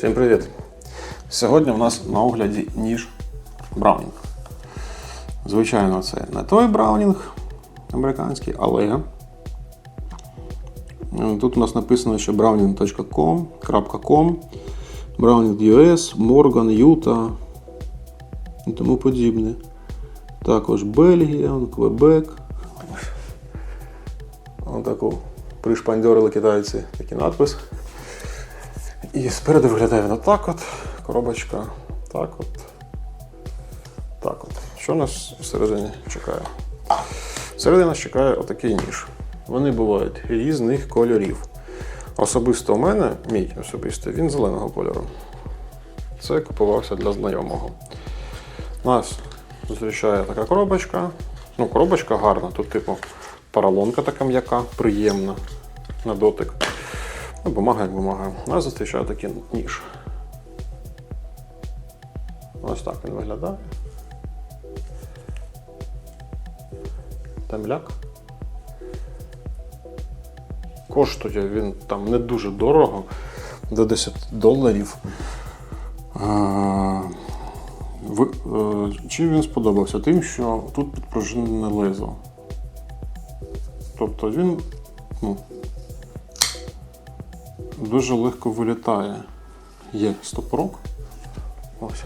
Всім привіт! Сьогодні в нас на огляді ніж Браунінг. Звичайно, це не той Браунінг американський, але тут у нас написано, що browning.com, .com, US, Morgan, Utah і тому подібне. Також Бельгія, Квебек. Ось таку пришпандьорили китайці такий надпис. І спереду виглядає він отак от, коробочка, так от, так от. Що нас всередині чекає? Всередині нас чекає отакий ніж. Вони бувають різних кольорів. Особисто у мене, мій особисто, він зеленого кольору. Це купувався для знайомого. Нас зустрічає така коробочка. Ну, коробочка гарна, тут, типу, поролонка така м'яка, приємна на дотик. Ну, бумага як бумага. Нас зустрічає такий ніж. Ось так він виглядає. Темляк. Коштує він там не дуже дорого, до 10 доларів. А, ви, е, чим він сподобався? Тим, що тут підпружинене лезо. Тобто він ну, дуже легко вилітає. Є стопорок. Ось.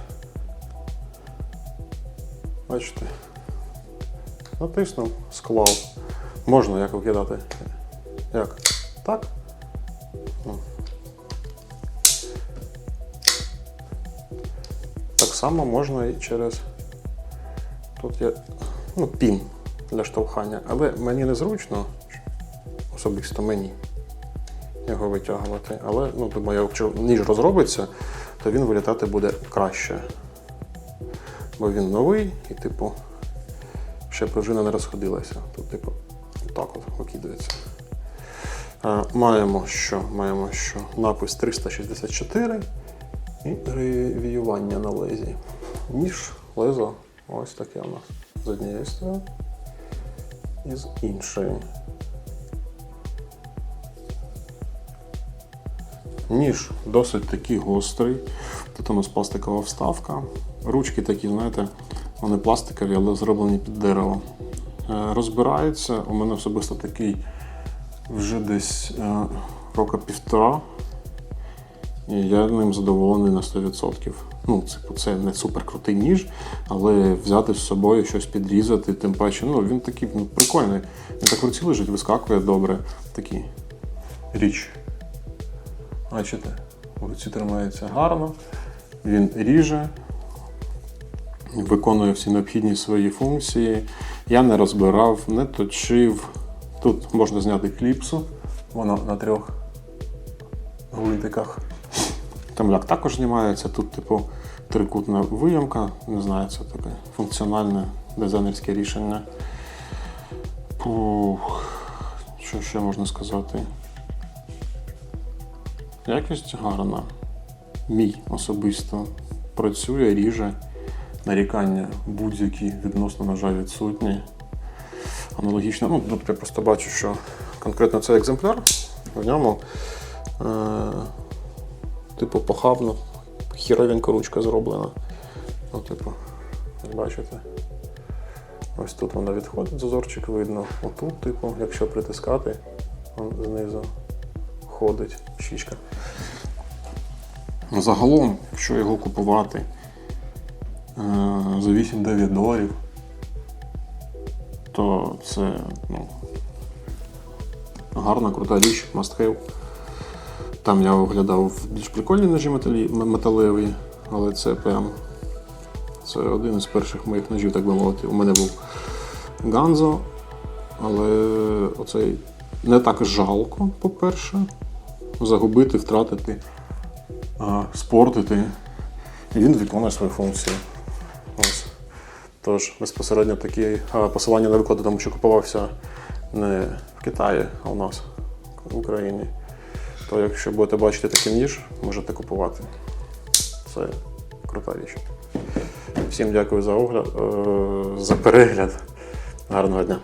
Бачите? Натиснув, склав. Можна як викидати. Як? Так? Ну. Так само можна і через. Тут є ну, пін для штовхання, але мені незручно, особисто мені його витягувати. Але ну, думаю, якщо ніж розробиться, то він вилітати буде краще. Бо він новий і, типу, ще пружина не розходилася. Тут, типу, так от викидається. Маємо що? Маємо що? Напис 364 і ревіювання на лезі. Ніж, лезо, ось таке у нас з однієї сторони і з іншої. Ніж досить такий гострий. Тут у нас пластикова вставка. Ручки такі, знаєте, вони пластикові, але зроблені під дерево. Е, Розбирається. У мене особисто такий вже десь е, рока півтора. І я ним задоволений на 100%. Ну, типу, це не супер крутий ніж, але взяти з собою щось підрізати, тим паче, ну він такий ну, прикольний. Він так в руці лежить, вискакує добре. Такий річ. Бачите, в руці тримається гарно, він ріже, виконує всі необхідні свої функції. Я не розбирав, не точив. Тут можна зняти кліпсу, воно на трьох гвинтиках. Темляк також знімається. Тут, типу, трикутна виямка. Не знаю, це таке функціональне дизайнерське рішення. Пух, що ще можна сказати? Якість гарна. Мій особисто працює, ріже. Нарікання будь-які відносно ножа відсутні. Аналогічно, ну тут я просто бачу, що конкретно цей екземпляр в ньому е, типу похабно, хіровенька ручка зроблена. Ну, типу, бачите. Ось тут вона відходить, зазорчик видно. Отут, типу, якщо притискати, знизу ходить щічка. Загалом, якщо його купувати е, за 8-9 доларів, то це ну, гарна, крута річ, must have. Там я оглядав більш прикольні ножі металеві, але це прям це один із перших моїх ножів, так би мовити. У мене був Ганзо, але оцей не так жалко, по-перше, загубити, втратити, спортити. І він виконує свою функцію. Ось. Тож безпосередньо такі посилання на викладу, тому що купувався не в Китаї, а у нас в Україні. То якщо будете бачити такий ніж, можете купувати. Це крута річ. Всім дякую за огляд, е, за перегляд. Гарного дня.